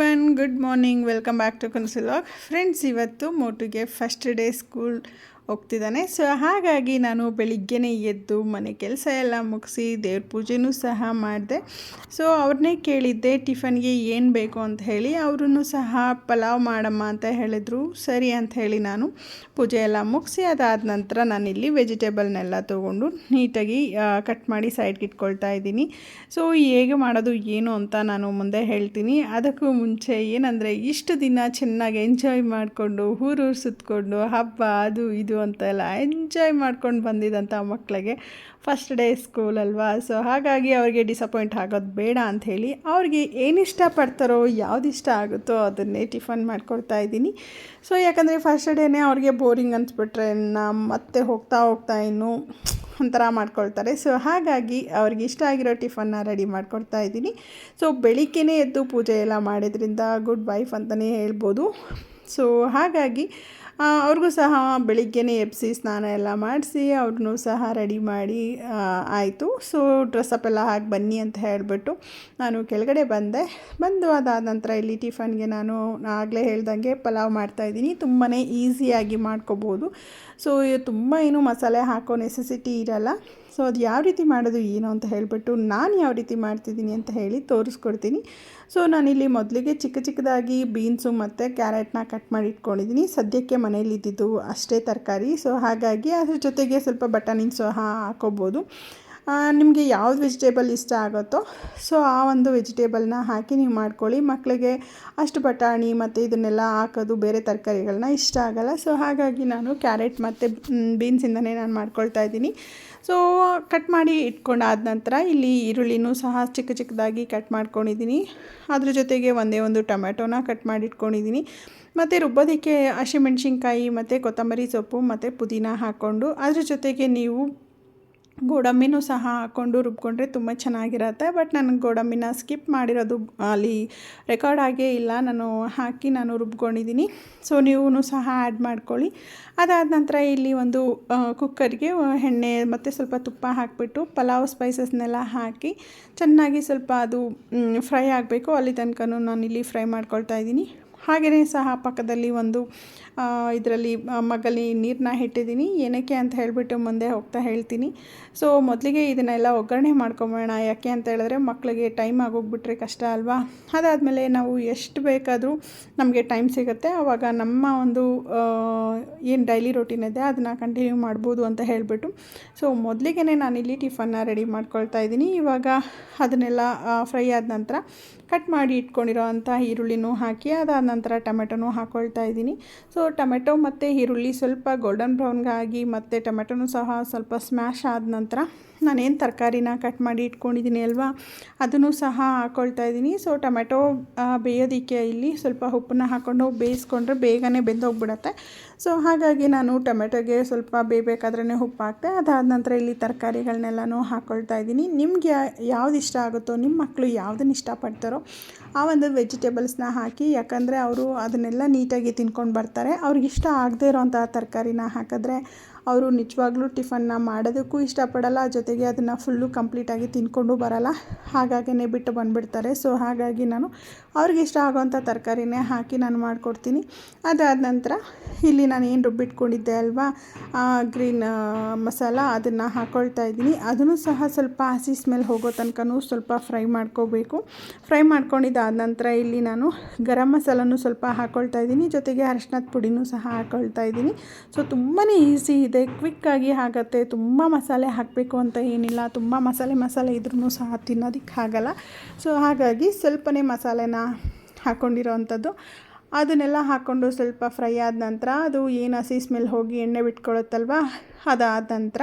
One good morning welcome back to ಕನ್ಸಿಲಾಗ್ friends ಇವತ್ತು ಮೋಟುಗೆ first day school ಹೋಗ್ತಿದ್ದಾನೆ. So ಹಾಗಾಗಿ ನಾನು ಬೆಳಿಗ್ಗೆನೇ ಎದ್ದು ಮನೆ ಕೆಲಸ ಎಲ್ಲ ಮುಗಿಸಿ ದೇವ್ರ ಪೂಜೆನೂ ಸಹ ಮಾಡಿದೆ. ಸೊ ಅವ್ರನ್ನೇ ಕೇಳಿದ್ದೆ, ಟಿಫನ್ಗೆ ಏನು ಬೇಕು? ಅಂತ ಹೇಳಿ. ಅವರನ್ನು ಸಹ, ಪಲಾವ್ ಮಾಡಮ್ಮ ಅಂತ ಹೇಳಿದರು. ಸರಿ ಅಂತ ಹೇಳಿ ನಾನು ಪೂಜೆ ಎಲ್ಲ ಮುಗಿಸಿ, ಅದಾದ ನಂತರ ನಾನಿಲ್ಲಿ ವೆಜಿಟೇಬಲ್ನೆಲ್ಲ ತೊಗೊಂಡು ನೀಟಾಗಿ ಕಟ್ ಮಾಡಿ ಸೈಡ್ಗೆ ಇಟ್ಕೊಳ್ತಾ ಇದ್ದೀನಿ. ಸೊ ಹೇಗೆ ಮಾಡೋದು, ಏನು ಅಂತ ನಾನು ಮುಂದೆ ಹೇಳ್ತೀನಿ. ಅದಕ್ಕೂ ಮುಂಚೆ ಏನಂದರೆ, ಇಷ್ಟು ದಿನ ಚೆನ್ನಾಗಿ ಎಂಜಾಯ್ ಮಾಡಿಕೊಂಡು, ಊರೂರು ಸುತ್ತಕೊಂಡು ಹಬ್ಬ, ಅದು, ಇದು ಅಂತ ಎಲ್ಲ ಎಂಜಾಯ್ ಮಾಡ್ಕೊಂಡು ಬಂದಿದ್ದಂಥ ಮಕ್ಕಳಿಗೆ ಫಸ್ಟ್ ಡೇ ಸ್ಕೂಲ್ ಅಲ್ವಾ? ಸೊ ಹಾಗಾಗಿ ಅವ್ರಿಗೆ ಡಿಸಪಾಯಿಂಟ್ ಆಗೋದು ಬೇಡ ಅಂತ ಹೇಳಿ ಅವ್ರಿಗೆ ಏನು ಇಷ್ಟಪಡ್ತಾರೋ ಯಾವ್ದು ಇಷ್ಟ ಆಗುತ್ತೋ ಅದನ್ನೇ ಟಿಫನ್ ಮಾಡ್ಕೊಡ್ತಾ ಇದ್ದೀನಿ. ಸೊ ಯಾಕಂದರೆ ಫಸ್ಟ್ ಡೇನೇ ಅವ್ರಿಗೆ ಬೋರಿಂಗ್ ಅನ್ಸ್ಬಿಟ್ರೆ ಮತ್ತೆ ಹೋಗ್ತಾ ಹೋಗ್ತಾ ಇನ್ನು ಒಂಥರ ಮಾಡ್ಕೊಳ್ತಾರೆ. ಸೊ ಹಾಗಾಗಿ ಅವ್ರಿಗೆ ಇಷ್ಟ ಆಗಿರೋ ಟಿಫನ್ನ ರೆಡಿ ಮಾಡ್ಕೊಡ್ತಾ ಇದ್ದೀನಿ. ಸೊ ಬೆಳಿಗ್ಗೆನೇ ಎದ್ದು ಪೂಜೆ ಎಲ್ಲ ಮಾಡಿದ್ರಿಂದ ಗುಡ್ ವೈಫ್ ಅಂತಲೇ ಹೇಳ್ಬೋದು. ಸೊ ಹಾಗಾಗಿ ಅವ್ರಿಗೂ ಸಹ ಬೆಳಿಗ್ಗೆನೇ ಎಬ್ಸಿ ಸ್ನಾನ ಎಲ್ಲ ಮಾಡಿಸಿ, ಅವ್ರನ್ನೂ ಸಹ ರೆಡಿ ಮಾಡಿ ಆಯಿತು. ಸೊ ಡ್ರೆಸ್ಸಪ್ ಎಲ್ಲ ಹಾಕಿ ಬನ್ನಿ ಅಂತ ಹೇಳಿಬಿಟ್ಟು ನಾನು ಕೆಳಗಡೆ ಬಂದೆ. ಬಂದು ಅದಾದ ನಂತರ ಇಲ್ಲಿ ಟಿಫನ್ಗೆ ನಾನು ಆಗಲೇ ಹೇಳ್ದಂಗೆ ಪಲಾವ್ ಮಾಡ್ತಾಯಿದ್ದೀನಿ ತುಂಬಾ ಈಸಿಯಾಗಿ ಮಾಡ್ಕೋಬೋದು. ಸೊ ತುಂಬ ಏನು ಮಸಾಲೆ ಹಾಕೋ ನೆಸೆಸಿಟಿ ಇರಲ್ಲ. ಸೊ ಅದು ಯಾವ ರೀತಿ ಮಾಡೋದು ಏನು ಅಂತ ಹೇಳಿಬಿಟ್ಟು ನಾನು ಯಾವ ರೀತಿ ಮಾಡ್ತಿದ್ದೀನಿ ಅಂತ ಹೇಳಿ ತೋರಿಸ್ಕೊಡ್ತೀನಿ. ಸೊ ನಾನಿಲ್ಲಿ ಮೊದಲಿಗೆ ಚಿಕ್ಕ ಚಿಕ್ಕದಾಗಿ ಬೀನ್ಸು ಮತ್ತು ಕ್ಯಾರೆಟ್ನ ಕಟ್ ಮಾಡಿ ಇಟ್ಕೊಂಡಿದ್ದೀನಿ. ಸದ್ಯಕ್ಕೆ ಮನೇಲಿ ಇದ್ದಿದ್ದು ಅಷ್ಟೇ ತರಕಾರಿ. ಸೊ ಹಾಗಾಗಿ ಅದ್ರ ಜೊತೆಗೆ ಸ್ವಲ್ಪ ಬಟಾಣಿನ ಸಹ ಹಾಕೋಬೋದು. ನಿಮಗೆ ಯಾವ್ದು ವೆಜಿಟೇಬಲ್ ಇಷ್ಟ ಆಗುತ್ತೋ, ಸೊ ಆ ಒಂದು ವೆಜಿಟೇಬಲ್ನ ಹಾಕಿ ನೀವು ಮಾಡ್ಕೊಳ್ಳಿ. ಮಕ್ಕಳಿಗೆ ಅಷ್ಟು ಬಟಾಣಿ ಮತ್ತು ಇದನ್ನೆಲ್ಲ ಹಾಕೋದು ಬೇರೆ ತರಕಾರಿಗಳನ್ನ ಇಷ್ಟ ಆಗೋಲ್ಲ. ಸೊ ಹಾಗಾಗಿ ನಾನು ಕ್ಯಾರೆಟ್ ಮತ್ತು ಬೀನ್ಸಿಂದನೇ ನಾನು ಮಾಡ್ಕೊಳ್ತಾ ಇದ್ದೀನಿ. ಸೊ ಕಟ್ ಮಾಡಿ ಇಟ್ಕೊಂಡಾದ ನಂತರ ಇಲ್ಲಿ ಈರುಳ್ಳಿನೂ ಸಹ ಚಿಕ್ಕ ಚಿಕ್ಕದಾಗಿ ಕಟ್ ಮಾಡ್ಕೊಂಡಿದ್ದೀನಿ ಅದ್ರ ಜೊತೆಗೆ ಒಂದೇ ಒಂದು ಟೊಮೆಟೊನ ಕಟ್ ಮಾಡಿ ಇಟ್ಕೊಂಡಿದ್ದೀನಿ ಮತ್ತು ರುಬ್ಬೋದಕ್ಕೆ ಹಸಿಮೆಣ್ಸಿನ್ಕಾಯಿ, ಮತ್ತು ಕೊತ್ತಂಬರಿ ಸೊಪ್ಪು, ಮತ್ತು ಪುದೀನ ಹಾಕ್ಕೊಂಡು ಅದ್ರ ಜೊತೆಗೆ ನೀವು ಗೋಡಂಬಿನೂ ಸಹ ಹಾಕ್ಕೊಂಡು ರುಬ್ಕೊಂಡ್ರೆ ತುಂಬ ಚೆನ್ನಾಗಿರತ್ತೆ. ಬಟ್ ನನಗೆ ಗೋಡಂಬಿನ ಸ್ಕಿಪ್ ಮಾಡಿರೋದು ಅಲ್ಲಿ ರೆಕಾರ್ಡ್ ಆಗೇ ಇಲ್ಲ. ನಾನು ಹಾಕಿ ನಾನು ರುಬ್ಕೊಂಡಿದ್ದೀನಿ. ಸೊ ನೀವು ಸಹ ಆ್ಯಡ್ ಮಾಡ್ಕೊಳ್ಳಿ. ಅದಾದ ನಂತರ ಇಲ್ಲಿ ಒಂದು ಕುಕ್ಕರ್ಗೆ ಎಣ್ಣೆ ಮತ್ತು ಸ್ವಲ್ಪ ತುಪ್ಪ ಹಾಕಿಬಿಟ್ಟು ಪಲಾವ್ ಸ್ಪೈಸಸ್ನೆಲ್ಲ ಹಾಕಿ ಚೆನ್ನಾಗಿ ಸ್ವಲ್ಪ ಅದು ಫ್ರೈ ಆಗಬೇಕು. ಅಲ್ಲಿ ತನಕ ನಾನು ಇಲ್ಲಿ ಫ್ರೈ ಮಾಡ್ಕೊಳ್ತಾ ಇದ್ದೀನಿ. ಹಾಗೆಯೇ ಸಹ ಪಕ್ಕದಲ್ಲಿ ಒಂದು ಇದರಲ್ಲಿ ಮಗಲಿ ನೀರನ್ನ ಇಟ್ಟಿದ್ದೀನಿ ಏನಕ್ಕೆ ಅಂತ ಹೇಳಿಬಿಟ್ಟು ಮುಂದೆ ಹೋಗ್ತಾ ಹೇಳ್ತೀನಿ. ಸೊ ಮೊದಲಿಗೆ ಇದನ್ನೆಲ್ಲ ಒಗ್ಗರಣೆ ಮಾಡ್ಕೊಬೋಣ ಯಾಕೆ ಅಂತ ಹೇಳಿದ್ರೆ ಮಕ್ಕಳಿಗೆ ಟೈಮ್ ಆಗೋಗ್ಬಿಟ್ರೆ ಕಷ್ಟ ಅಲ್ವಾ? ಅದಾದಮೇಲೆ ನಾವು ಎಷ್ಟು ಬೇಕಾದರೂ ನಮಗೆ ಟೈಮ್ ಸಿಗುತ್ತೆ. ಆವಾಗ ನಮ್ಮ ಒಂದು ಏನು ಡೈಲಿ ರೊಟೀನ್ ಇದೆ, ಅದನ್ನು ಕಂಟಿನ್ಯೂ ಮಾಡ್ಬೋದು ಅಂತ ಹೇಳಿಬಿಟ್ಟು. ಸೊ ಮೊದಲಿಗೆ ನಾನಿಲ್ಲಿ ಟಿಫನ್ನ ರೆಡಿ ಮಾಡ್ಕೊಳ್ತಾ ಇದ್ದೀನಿ. ಇವಾಗ ಅದನ್ನೆಲ್ಲ ಫ್ರೈ ಆದ ನಂತರ ಕಟ್ ಮಾಡಿ ಇಟ್ಕೊಂಡಿರೋ ಅಂಥ ಈರುಳ್ಳಿನೂ ಹಾಕಿ, ಅದಾದ ನಂತರ ಟೊಮೆಟೊನೂ ಹಾಕ್ಕೊಳ್ತಾ ಇದ್ದೀನಿ. ಸೊ ಟೊಮೆಟೊ ಮತ್ತು ಈರುಳ್ಳಿ ಸ್ವಲ್ಪ ಗೋಲ್ಡನ್ ಬ್ರೌನ್ಗಾಗಿ ಮತ್ತು ಟೊಮೆಟೊನೂ ಸಹ ಸ್ವಲ್ಪ ಸ್ಮ್ಯಾಶ್ ಆದ ನಂತರ ನಾನೇನು ತರಕಾರಿನ ಕಟ್ ಮಾಡಿ ಇಟ್ಕೊಂಡಿದ್ದೀನಿ ಅಲ್ವಾ? ಅದನ್ನು ಸಹ ಹಾಕ್ಕೊಳ್ತಾ ಇದ್ದೀನಿ. ಸೊ ಟೊಮೆಟೊ ಬೇಯೋದಿಕ್ಕೆ ಇಲ್ಲಿ ಸ್ವಲ್ಪ ಉಪ್ಪನ್ನ ಹಾಕ್ಕೊಂಡು ಬೇಯಿಸ್ಕೊಂಡ್ರೆ ಬೇಗನೆ ಬೆಂದೋಗ್ಬಿಡತ್ತೆ. ಸೊ ಹಾಗಾಗಿ ನಾನು ಟೊಮೆಟೊಗೆ ಸ್ವಲ್ಪ ಬೇಯಬೇಕಾದ್ರೇ ಉಪ್ಪು ಹಾಕ್ತೆ ಅದಾದ ನಂತರ ಇಲ್ಲಿ ತರಕಾರಿಗಳನ್ನೆಲ್ಲನೂ ಹಾಕ್ಕೊಳ್ತಾ ಇದ್ದೀನಿ. ನಿಮಗೆ ಯಾವ್ದು ಇಷ್ಟ ಆಗುತ್ತೋ ನಿಮ್ಮ ಮಕ್ಕಳು ಯಾವುದನ್ನು ಇಷ್ಟಪಡ್ತಾರೋ, ಆ ಒಂದು ವೆಜಿಟೇಬಲ್ಸ್ನ ಹಾಕಿ, ಯಾಕಂದರೆ ಅವರು ಅದನ್ನೆಲ್ಲ ನೀಟಾಗಿ ತಿನ್ಕೊಂಡು ಬರ್ತಾರೆ. ಅವ್ರಿಗೆ ಇಷ್ಟ ಆಗದೇ ಇರೋವಂಥ ತರಕಾರಿನ ಹಾಕಿದ್ರೆ ಅವರು ನಿಜವಾಗ್ಲೂ ಟಿಫನ್ನ ಮಾಡೋದಕ್ಕೂ ಇಷ್ಟಪಡಲ್ಲ, ಜೊತೆಗೆ ಅದನ್ನು ಫುಲ್ಲು ಕಂಪ್ಲೀಟಾಗಿ ತಿನ್ಕೊಂಡು ಬರಲ್ಲ. ಹಾಗಾಗಿಯೇ ಬಿಟ್ಟು ಬಂದುಬಿಡ್ತಾರೆ. ಸೊ ಹಾಗಾಗಿ ನಾನು ಅವ್ರಿಗೆ ಇಷ್ಟ ಆಗೋವಂಥ ತರಕಾರಿನೇ ಹಾಕಿ ನಾನು ಮಾಡಿಕೊಡ್ತೀನಿ. ಅದಾದ ನಂತರ ಇಲ್ಲಿ ನಾನು ಏನು ರುಬ್ಬಿಟ್ಕೊಂಡಿದ್ದೆ ಅಲ್ವಾ? ಗ್ರೀನ್ ಮಸಾಲ ಅದನ್ನು ಹಾಕ್ಕೊಳ್ತಾ ಇದ್ದೀನಿ. ಅದನ್ನು ಸಹ ಸ್ವಲ್ಪ ಹಸಿ ಸ್ಮೆಲ್ ಹೋಗೋ ತನಕನೂ ಸ್ವಲ್ಪ ಫ್ರೈ ಮಾಡ್ಕೋಬೇಕು. ಫ್ರೈ ಮಾಡ್ಕೊಂಡಿದ್ದಾದ ನಂತರ ಇಲ್ಲಿ ನಾನು ಗರಂ ಮಸಾಲನೂ ಸ್ವಲ್ಪ ಹಾಕ್ಕೊಳ್ತಾ ಇದ್ದೀನಿ. ಜೊತೆಗೆ ಅರಶಿನದ ಪುಡಿನೂ ಸಹ ಹಾಕ್ಕೊಳ್ತಾ ಇದ್ದೀನಿ. ಸೊ ತುಂಬಾ ಈಸಿ ಇದೆ. ಕ್ವಿಕ್ಕಾಗಿ ಆಗುತ್ತೆ. ತುಂಬ ಮಸಾಲೆ ಹಾಕಬೇಕು ಅಂತ ಏನಿಲ್ಲ. ತುಂಬ ಮಸಾಲೆ ಮಸಾಲೆ ಇದ್ರೂ ಸಹ ತಿನ್ನೋದಕ್ಕೆ ಆಗಲ್ಲ ಸೊ ಹಾಗಾಗಿ ಸ್ವಲ್ಪನೇ ಮಸಾಲೆನ ಹಾಕ್ಕೊಂಡಿರೋ ಅಂಥದ್ದು. ಅದನ್ನೆಲ್ಲ ಹಾಕ್ಕೊಂಡು ಸ್ವಲ್ಪ ಫ್ರೈ ಆದ ನಂತರ ಅದು ಏನು ಹಸಿ ಸ್ಮೆಲ್ ಹೋಗಿ ಎಣ್ಣೆ ಬಿಟ್ಕೊಳುತ್ತಲ್ವ? ಅದಾದ ನಂತರ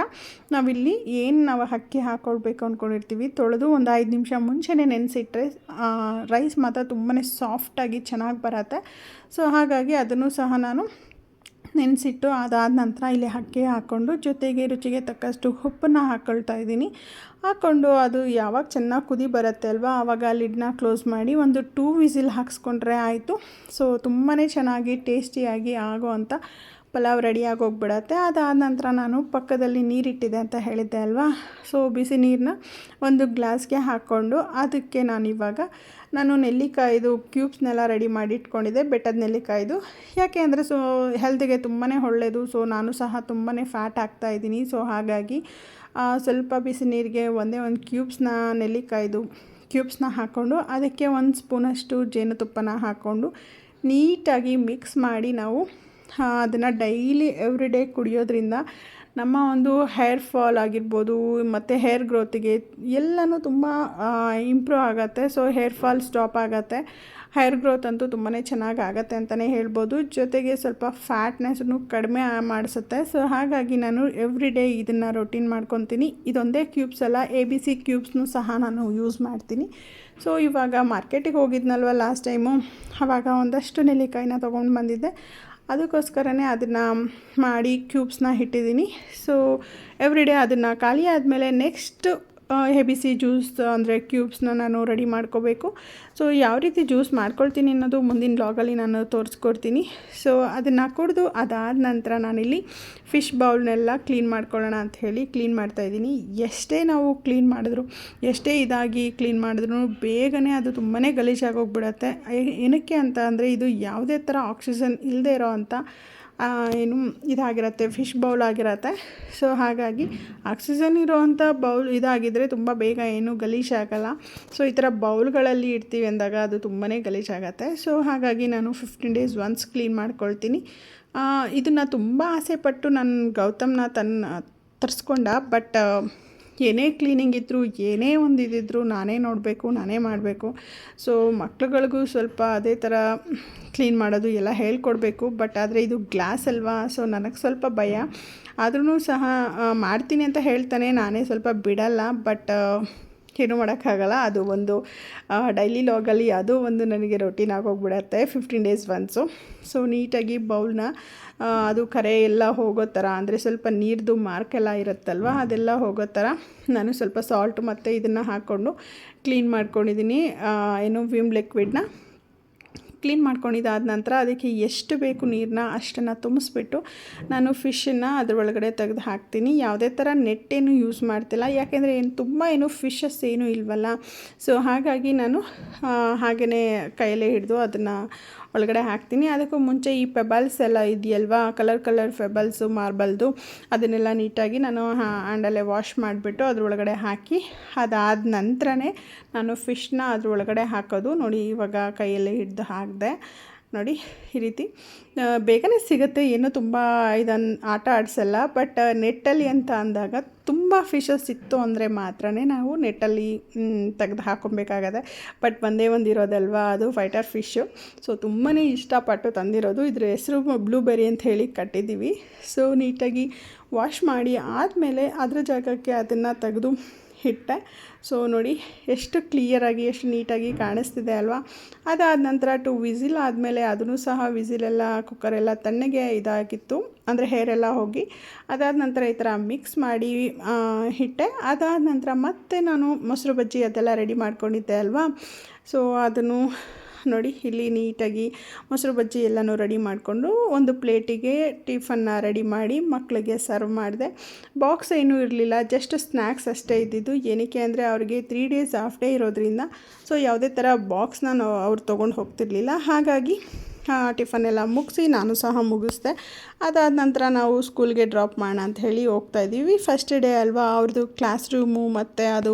ನಾವಿಲ್ಲಿ ಏನು ನಾವು ಅಕ್ಕಿ ಹಾಕ್ಕೊಳ್ಬೇಕು ಅಂದ್ಕೊಂಡಿರ್ತೀವಿ ತೊಳೆದು ಒಂದು ಐದು ನಿಮಿಷ ಮುಂಚೆನೇ ನೆನೆಸಿಟ್ರೆ ರೈಸ್ ಮಾತ್ರ ತುಂಬಾ ಸಾಫ್ಟಾಗಿ ಚೆನ್ನಾಗಿ ಬರುತ್ತೆ. ಸೊ ಹಾಗಾಗಿ ಅದನ್ನು ಸಹ ನಾನು ನೆನೆಸಿಟ್ಟು ಅದಾದ ನಂತರ ಇಲ್ಲಿ ಅಕ್ಕಿ ಹಾಕ್ಕೊಂಡು ಜೊತೆಗೆ ರುಚಿಗೆ ತಕ್ಕಷ್ಟು ಉಪ್ಪನ್ನ ಹಾಕ್ಕೊಳ್ತಾ ಇದ್ದೀನಿ. ಹಾಕ್ಕೊಂಡು ಅದು ಯಾವಾಗ ಚೆನ್ನಾಗಿ ಕುದಿ ಬರುತ್ತೆ ಅಲ್ವಾ? ಆವಾಗ ಲಿಡ್ನ ಕ್ಲೋಸ್ ಮಾಡಿ ಒಂದು ಟೂ ವಿಸಿಲ್ ಹಾಕ್ಸ್ಕೊಂಡ್ರೆ ಆಯಿತು. ಸೊ ತುಂಬಾ ಚೆನ್ನಾಗಿ ಟೇಸ್ಟಿಯಾಗಿ ಆಗೋ ಅಂಥ ಪಲಾವ್ ರೆಡಿಯಾಗಿ ಹೋಗ್ಬಿಡತ್ತೆ ಅದಾದ ನಂತರ ನಾನು ಪಕ್ಕದಲ್ಲಿ ನೀರಿಟ್ಟಿದೆ ಅಂತ ಹೇಳಿದ್ದೆ ಅಲ್ವಾ? ಸೊ ಬಿಸಿ ನೀರನ್ನ ಒಂದು ಗ್ಲಾಸ್ಗೆ ಹಾಕ್ಕೊಂಡು ಅದಕ್ಕೆ ನಾನು ಇವಾಗ ನಾನು ನೆಲ್ಲಿಕಾಯಿದು ಕ್ಯೂಬ್ಸ್ನೆಲ್ಲ ರೆಡಿ ಮಾಡಿ ಇಟ್ಕೊಂಡಿದ್ದೆ ಬೆಟ್ಟದ ನೆಲ್ಲಿಕಾಯಿದು. ಯಾಕೆ ಅಂದರೆ ಸೊ ಹೆಲ್ತ್ಗೆ ತುಂಬಾ ಒಳ್ಳೆಯದು ಸೊ ನಾನು ಸಹ ತುಂಬಾ ಫ್ಯಾಟ್ ಆಗ್ತಾಯಿದ್ದೀನಿ ಸೊ ಹಾಗಾಗಿ ಸ್ವಲ್ಪ ಬಿಸಿ ನೀರಿಗೆ ಒಂದೇ ಒಂದು ಕ್ಯೂಬ್ಸ್ನ ನೆಲ್ಲಿಕಾಯ್ದು ಕ್ಯೂಬ್ಸ್ನ ಹಾಕ್ಕೊಂಡು ಅದಕ್ಕೆ ಒಂದು ಸ್ಪೂನಷ್ಟು ಜೇನುತುಪ್ಪನ ಹಾಕ್ಕೊಂಡು ನೀಟಾಗಿ ಮಿಕ್ಸ್ ಮಾಡಿ ನಾವು ಅದನ್ನು ಡೈಲಿ ಎವ್ರಿ ಡೇ ಕುಡಿಯೋದ್ರಿಂದ ನಮ್ಮ ಒಂದು ಹೇರ್ ಫಾಲ್ ಆಗಿರ್ಬೋದು, ಮತ್ತು ಹೇರ್ ಗ್ರೋತಿಗೆ ಎಲ್ಲನೂ ತುಂಬ ಇಂಪ್ರೂವ್ ಆಗುತ್ತೆ. ಸೊ ಹೇರ್ ಫಾಲ್ ಸ್ಟಾಪ್ ಆಗುತ್ತೆ. ಹೇರ್ ಗ್ರೋತ್ ಅಂತೂ ತುಂಬಾ ಚೆನ್ನಾಗಿ ಆಗುತ್ತೆ ಅಂತಲೇ ಹೇಳ್ಬೋದು. ಜೊತೆಗೆ ಸ್ವಲ್ಪ ಫ್ಯಾಟ್ನೆಸ್ನು ಕಡಿಮೆ ಮಾಡಿಸುತ್ತೆ. ಸೊ ಹಾಗಾಗಿ ನಾನು ಎವ್ರಿ ಡೇ ಇದನ್ನು ರೊಟೀನ್ ಮಾಡ್ಕೊತೀನಿ. ಇದೊಂದೇ ಕ್ಯೂಬ್ಸ್ ಅಲ್ಲ ಎ ಬಿ ಸಿ ಕ್ಯೂಬ್ಸ್ನು ಸಹ ನಾನು ಯೂಸ್ ಮಾಡ್ತೀನಿ. ಸೊ ಇವಾಗ ಮಾರ್ಕೆಟಿಗೆ ಹೋಗಿದ್ನಲ್ವ ಲಾಸ್ಟ್ ಟೈಮು ಆವಾಗ ಒಂದಷ್ಟು ನೆಲ್ಲಿಕಾಯಿನ ತೊಗೊಂಡು ಬಂದಿದ್ದೆ. ಅದಕ್ಕೋಸ್ಕರನೇ ಅದನ್ನು ಮಾಡಿ ಕ್ಯೂಬ್ಸ್ನ ಇಟ್ಟಿದ್ದೀನಿ ಸೊ ಎವ್ರಿ ಡೇ ಅದನ್ನು ಖಾಲಿ ಆದಮೇಲೆ ನೆಕ್ಸ್ಟ್ ಹೆಬಿಸಿ ಜ್ಯೂಸ್ ಅಂದರೆ ಕ್ಯೂಬ್ಸ್ನ ನಾನು ರೆಡಿ ಮಾಡ್ಕೋಬೇಕು. ಸೊ ಯಾವ ರೀತಿ ಜ್ಯೂಸ್ ಮಾಡ್ಕೊಳ್ತೀನಿ ಅನ್ನೋದು ಮುಂದಿನ ಬ್ಲಾಗಲ್ಲಿ ನಾನು ತೋರಿಸ್ಕೊಡ್ತೀನಿ. ಸೊ ಅದನ್ನು ಕುಡಿದು ಅದಾದ ನಂತರ ನಾನಿಲ್ಲಿ ಫಿಶ್ ಬೌಲ್ನೆಲ್ಲ ಕ್ಲೀನ್ ಮಾಡ್ಕೊಳ್ಳೋಣ ಅಂತ ಹೇಳಿ ಕ್ಲೀನ್ ಮಾಡ್ತಾಯಿದ್ದೀನಿ ಎಷ್ಟೇ ನಾವು ಕ್ಲೀನ್ ಮಾಡಿದ್ರು, ಎಷ್ಟೇ ಇದಾಗಿ ಕ್ಲೀನ್ ಮಾಡಿದ್ರು, ಬೇಗನೆ ಅದು ತುಂಬಾ ಗಲೀಜಾಗೋಗ್ಬಿಡತ್ತೆ ಏನಕ್ಕೆ ಅಂತ ಅಂದರೆ ಇದು ಯಾವುದೇ ಥರ ಆಕ್ಸಿಜನ್ ಇಲ್ಲದೆ ಇರೋ ಅಂಥ ಏನು ಇದಾಗಿರುತ್ತೆ ಫಿಶ್ ಬೌಲ್ ಆಗಿರತ್ತೆ. ಸೊ ಹಾಗಾಗಿ ಆಕ್ಸಿಜನ್ ಇರೋವಂಥ ಬೌಲ್ ಇದಾಗಿದ್ದರೆ ತುಂಬ ಬೇಗ ಏನು ಗಲೀಜಾಗಲ್ಲ ಸೊ ಈ ಥರ ಬೌಲ್ಗಳಲ್ಲಿ ಇಡ್ತೀವಿ ಅಂದಾಗ ಅದು ತುಂಬಾ ಗಲೀಜಾಗತ್ತೆ ಸೊ ಹಾಗಾಗಿ ನಾನು ಫಿಫ್ಟೀನ್ ಡೇಸ್ ಒನ್ಸ್ ಕ್ಲೀನ್ ಮಾಡ್ಕೊಳ್ತೀನಿ. ಇದನ್ನು ತುಂಬ ಆಸೆಪಟ್ಟು ನನ್ನ ಗೌತಮ್ನ ತನ್ನ ತರಿಸ್ಕೊಂಡ ಬಟ್ ಏನೇ ಕ್ಲೀನಿಂಗ್ ಇದ್ದರೂ ಏನೇ ಒಂದು ಇದಿದ್ದರೂ ನಾನೇ ನೋಡಬೇಕು, ನಾನೇ ಮಾಡಬೇಕು. ಸೊ ಮಕ್ಳುಗಳಿಗೂ ಸ್ವಲ್ಪ ಅದೇ ಥರ ಕ್ಲೀನ್ ಮಾಡೋದು ಎಲ್ಲ ಹೇಳ್ಕೊಡ್ಬೇಕು. ಬಟ್ ಆದರೆ ಇದು ಗ್ಲಾಸ್ ಅಲ್ವಾ? ಸೊ ನನಗೆ ಸ್ವಲ್ಪ ಭಯ. ಆದ್ರೂ ಸಹ ಮಾಡ್ತೀನಿ ಅಂತ ಹೇಳ್ತಾನೆ. ನಾನೇ ಸ್ವಲ್ಪ ಬಿಡಲ್ಲ. ಬಟ್ ಏನು ಮಾಡೋಕ್ಕಾಗಲ್ಲ. ಅದು ಒಂದು ಡೈಲಿ ಲಾಗಲ್ಲಿ ಅದು ಒಂದು ನನಗೆ ರೊಟೀನ್ ಆಗೋಗ್ಬಿಡತ್ತೆ ಫಿಫ್ಟೀನ್ ಡೇಸ್ ಒನ್ಸು ಸೊ ನೀಟಾಗಿ ಬೌಲ್ನ ಅದು ಕರೆ ಎಲ್ಲ ಹೋಗೋ ಥರ, ಅಂದರೆ ಸ್ವಲ್ಪ ನೀರ್ದು ಮಾರ್ಕೆಲ್ಲ ಇರುತ್ತಲ್ವ, ಅದೆಲ್ಲ ಹೋಗೋ ಥರ ನಾನು ಸ್ವಲ್ಪ ಸಾಲ್ಟ್ ಮತ್ತು ಇದನ್ನು ಹಾಕ್ಕೊಂಡು ಕ್ಲೀನ್ ಮಾಡ್ಕೊಂಡಿದ್ದೀನಿ ಏನು ವಿಮ್ ಲಿಕ್ವಿಡ್ನ ಕ್ಲೀನ್ ಮಾಡ್ಕೊಂಡಿದ್ದಾದ ನಂತರ ಅದಕ್ಕೆ ಎಷ್ಟು ಬೇಕು ನೀರನ್ನ ಅಷ್ಟನ್ನು ತುಂಬಿಸ್ಬಿಟ್ಟು ನಾನು ಫಿಶನ್ನು ಅದರೊಳಗಡೆ ತೆಗೆದು ಹಾಕ್ತೀನಿ. ಯಾವುದೇ ಥರ ನೆಟ್ಟೇನು ಯೂಸ್ ಮಾಡ್ತಿಲ್ಲ. ಯಾಕೆಂದರೆ ಏನು ತುಂಬ ಏನು ಫಿಶಸ್ ಏನೂ ಇಲ್ವಲ್ಲ. ಸೊ ಹಾಗಾಗಿ ನಾನು ಹಾಗೆಯೇ ಕೈಯಲ್ಲೇ ಹಿಡಿದು ಅದನ್ನು ಒಳಗಡೆ ಹಾಕ್ತೀನಿ. ಅದಕ್ಕೂ ಮುಂಚೆ ಈ ಪೆಬಲ್ಸ್ ಎಲ್ಲ ಇದೆಯಲ್ವಾ? ಕಲರ್ ಕಲರ್ ಫೆಬಲ್ಸು ಮಾರ್ಬಲ್ದು ಅದನ್ನೆಲ್ಲ ನೀಟಾಗಿ ನಾನು ಹ್ಯಾಂಡಲ್ಲೇ ವಾಶ್ ಮಾಡಿಬಿಟ್ಟು ಅದರೊಳಗಡೆ ಹಾಕಿ ಅದಾದ ನಂತರನೇ ನಾನು ಫಿಶ್ನ ಅದರೊಳಗಡೆ ಹಾಕೋದು. ನೋಡಿ, ಇವಾಗ ಕೈಯಲ್ಲಿ ಹಿಡಿದು ಹಾಕಿದೆ. ನೋಡಿ, ಈ ರೀತಿ. ಬೇಗನೆ ಸಿಗುತ್ತೆ, ಏನೂ ತುಂಬ ಇದನ್ನು ಆಟ ಆಡಿಸಲ್ಲ, ಬಟ್ ನೆಟ್ಟಲ್ಲಿ ಅಂತ ಅಂದಾಗ ತುಂಬ ಫಿಶಸ್ ಇತ್ತು ಅಂದರೆ ಮಾತ್ರ ನಾವು ನೆಟ್ಟಲ್ಲಿ ತೆಗೆದು ಹಾಕೊಬೇಕಾಗದೆ. ಬಟ್ ಒಂದೇ ಒಂದು ಇರೋದಲ್ವಾ, ಅದು ಫೈಟರ್ ಫಿಶ್ಶು ಸೊ ತುಂಬಾ ಇಷ್ಟಪಟ್ಟು ತಂದಿರೋದು. ಇದ್ರ ಹೆಸರು ಬ್ಲೂಬೆರಿ ಅಂತ ಹೇಳಿ ಕಟ್ಟಿದ್ದೀವಿ. ಸೊ, ನೀಟಾಗಿ ವಾಶ್ ಮಾಡಿ ಆದಮೇಲೆ ಅದರ ಜಾಗಕ್ಕೆ ಅದನ್ನು ತೆಗೆದು ಇಟ್ಟೆ. ಸೊ ನೋಡಿ, ಎಷ್ಟು ಕ್ಲಿಯರಾಗಿ ಎಷ್ಟು ನೀಟಾಗಿ ಕಾಣಿಸ್ತಿದೆ ಅಲ್ವಾ? ಅದಾದ ನಂತರ ಟು ವಿಸಿಲ್ ಆದಮೇಲೆ ಅದನ್ನು ಸಹ ವಿಸಿಲೆಲ್ಲ ಕುಕ್ಕರೆಲ್ಲ ತಣ್ಣಗೆ ಇದಾಗಿತ್ತು. ಅಂದರೆ ಹೇರೆಲ್ಲ ಹೋಗಿ. ಅದಾದ ನಂತರ ಈ ಥರ ಮಿಕ್ಸ್ ಮಾಡಿ ಇಟ್ಟೆ. ಅದಾದ ನಂತರ ಮತ್ತೆ ನಾನು ಮೊಸರು ಬಜ್ಜಿ ಅದೆಲ್ಲ ರೆಡಿ ಮಾಡ್ಕೊಂಡಿದ್ದೆ ಅಲ್ವಾ? ಸೊ ಅದನ್ನು ನೋಡಿ, ಇಲ್ಲಿ ನೀಟಾಗಿ ಮೊಸರು ಬಜ್ಜಿ ಎಲ್ಲನೂ ರೆಡಿ ಮಾಡಿಕೊಂಡು ಒಂದು ಪ್ಲೇಟಿಗೆ ಟಿಫನ್ನ ರೆಡಿ ಮಾಡಿ ಮಕ್ಕಳಿಗೆ ಸರ್ವ್ ಮಾಡಿದೆ. ಬಾಕ್ಸ್ ಏನೂ ಇರಲಿಲ್ಲ, ಜಸ್ಟ್ ಸ್ನ್ಯಾಕ್ಸ್ ಅಷ್ಟೇ ಇದ್ದಿದ್ದು. ಏನಕ್ಕೆ ಅಂದರೆ ಅವ್ರಿಗೆ ತ್ರೀ ಡೇಸ್ ಆಫ್ ಡೇ ಇರೋದ್ರಿಂದ ಸೊ ಯಾವುದೇ ಥರ ಬಾಕ್ಸ್ನ ಅವ್ರು ತೊಗೊಂಡು ಹೋಗ್ತಿರ್ಲಿಲ್ಲ. ಹಾಗಾಗಿ ಟಿಫನ್ ಎಲ್ಲ ಮುಗಿಸಿ ನಾನು ಸಹ ಮುಗಿಸ್ದೆ. ಅದಾದ ನಂತರ ನಾವು ಸ್ಕೂಲ್ಗೆ ಡ್ರಾಪ್ ಮಾಡೋಣ ಅಂತ ಹೇಳಿ ಹೋಗ್ತಾ ಇದ್ದೀವಿ. ಫಸ್ಟ್ ಡೇ ಅಲ್ವಾ, ಅವ್ರದ್ದು ಕ್ಲಾಸ್ ರೂಮು ಮತ್ತು ಅದು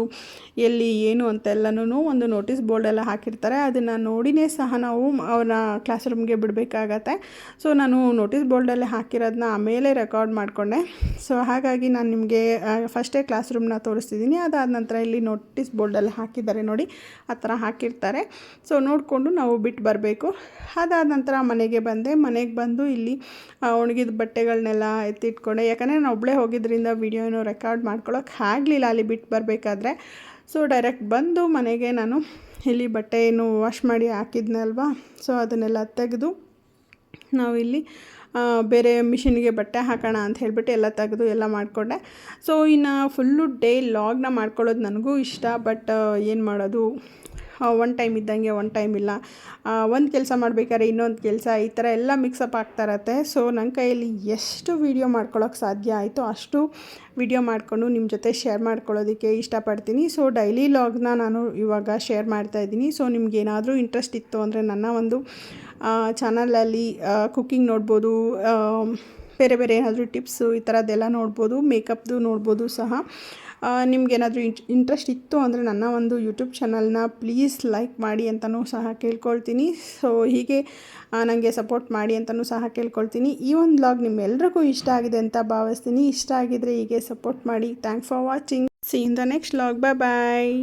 ಎಲ್ಲಿ, ಏನು ಅಂತೆಲ್ಲನೂ ಒಂದು ನೋಟಿಸ್ ಬೋರ್ಡೆಲ್ಲ ಹಾಕಿರ್ತಾರೆ. ಅದನ್ನು ನೋಡಿನೇ ಸಹ ನಾವು ಅವ್ರನ್ನ ಕ್ಲಾಸ್ ರೂಮ್ಗೆ ಬಿಡಬೇಕಾಗತ್ತೆ. ಸೊ ನಾನು ನೋಟಿಸ್ ಬೋರ್ಡಲ್ಲಿ ಹಾಕಿರೋದನ್ನ ಆಮೇಲೆ ರೆಕಾರ್ಡ್ ಮಾಡಿಕೊಂಡೆ. ಸೊ ಹಾಗಾಗಿ ನಾನು ನಿಮಗೆ ಫಸ್ಟೇ ಕ್ಲಾಸ್ ರೂಮ್ನ ತೋರಿಸ್ತಿದ್ದೀನಿ ಅದಾದ ನಂತರ ಇಲ್ಲಿ ನೋಟಿಸ್ ಬೋರ್ಡಲ್ಲಿ ಹಾಕಿದ್ದಾರೆ ನೋಡಿ, ಆ ಥರ ಹಾಕಿರ್ತಾರೆ. ಸೊ ನೋಡಿಕೊಂಡು ನಾವು ಬಿಟ್ಟು ಬರಬೇಕು. ಅದಾದ ನಂತರ ಮನೆಗೆ ಬಂದೆ. ಮನೆಗೆ ಬಂದು ಇಲ್ಲಿ ಒಣಗಿದ ಬಟ್ಟೆಗಳನ್ನೆಲ್ಲ ಎತ್ತಿಟ್ಕೊಂಡೆ. ಯಾಕಂದರೆ ನಾನು ಒಬ್ಬಳೇ ಹೋಗಿದ್ದರಿಂದ ವೀಡಿಯೋನು ರೆಕಾರ್ಡ್ ಮಾಡ್ಕೊಳ್ಳೋಕೆ ಆಗಲಿಲ್ಲ ಅಲ್ಲಿ ಬಿಟ್ಟು ಬರಬೇಕಾದ್ರೆ. ಸೊ ಡೈರೆಕ್ಟ್ ಬಂದು ಮನೆಗೆ ನಾನು ಇಲ್ಲಿ ಬಟ್ಟೆ ಏನು ವಾಶ್ ಮಾಡಿ ಹಾಕಿದ್ನಲ್ವಾ? ಸೊ ಅದನ್ನೆಲ್ಲ ತೆಗೆದು ನಾವಿಲ್ಲಿ ಬೇರೆ ಮಿಷಿನ್ಗೆ ಬಟ್ಟೆ ಹಾಕೋಣ ಅಂತ ಹೇಳಿಬಿಟ್ಟು ಎಲ್ಲ ತೆಗೆದು ಎಲ್ಲ ಮಾಡಿಕೊಂಡೆ. ಸೊ ಇನ್ನು ಫುಲ್ಲು ಡೇ ಲಾಗ್ನ ಮಾಡ್ಕೊಳ್ಳೋದು ನನಗೂ ಇಷ್ಟ. ಬಟ್ ಏನು ಮಾಡೋದು? ಒನ್ ಟೈಮ್ ಇದ್ದಂಗೆ ಒನ್ ಟೈಮ್ ಇಲ್ಲ. ಒಂದು ಕೆಲಸ ಮಾಡಬೇಕಾದ್ರೆ ಇನ್ನೊಂದು ಕೆಲಸ, ಈ ಥರ ಎಲ್ಲ ಮಿಕ್ಸಪ್ ಆಗ್ತಾ ಇರತ್ತೆ. ಸೊ ನನ್ನ ಕೈಯಲ್ಲಿ ಎಷ್ಟು ವೀಡಿಯೋ ಮಾಡ್ಕೊಳ್ಳೋಕೆ ಸಾಧ್ಯ ಆಯಿತು ಅಷ್ಟು ವಿಡಿಯೋ ಮಾಡಿಕೊಂಡು ನಿಮ್ಮ ಜೊತೆ ಶೇರ್ ಮಾಡ್ಕೊಳ್ಳೋದಕ್ಕೆ ಇಷ್ಟಪಡ್ತೀನಿ. ಸೊ ಡೈಲಿ ಲಾಗ್ನ ನಾನು ಇವಾಗ ಶೇರ್ ಮಾಡ್ತಾ ಇದ್ದೀನಿ. ಸೊ ನಿಮ್ಗೆ ಏನಾದರೂ ಇಂಟ್ರೆಸ್ಟ್ ಇತ್ತು ಅಂದರೆ ನನ್ನ ಒಂದು ಚಾನಲಲ್ಲಿ ಕುಕ್ಕಿಂಗ್ ನೋಡ್ಬೋದು ಬೇರೆ ಬೇರೆ ಏನಾದರೂ ಟಿಪ್ಸು ಈ ಥರದ್ದೆಲ್ಲ ನೋಡ್ಬೋದು, ಮೇಕಪ್ದು ನೋಡ್ಬೋದು ಸಹ. ನಿಮ್ಗೇನಾದರೂ ಇಂಟ್ರೆಸ್ಟ್ ಇತ್ತು ಅಂದರೆ ನನ್ನ ಒಂದು ಯೂಟ್ಯೂಬ್ ಚಾನಲ್ನ ಪ್ಲೀಸ್ ಲೈಕ್ ಮಾಡಿ ಅಂತಲೂ ಸಹ ಕೇಳ್ಕೊಳ್ತೀನಿ. ಸೊ, ಹೀಗೆ ನನಗೆ ಸಪೋರ್ಟ್ ಮಾಡಿ ಅಂತಲೂ ಸಹ ಕೇಳ್ಕೊಳ್ತೀನಿ. ಈ ಒಂದು ಬ್ಲಾಗ್ ನಿಮ್ಮೆಲ್ರಿಗೂ ಇಷ್ಟ ಆಗಿದೆ ಅಂತ ಭಾವಿಸ್ತೀನಿ. ಇಷ್ಟ ಆಗಿದರೆ ಹೀಗೆ ಸಪೋರ್ಟ್ ಮಾಡಿ. Thanks for watching see in the next blog bye bye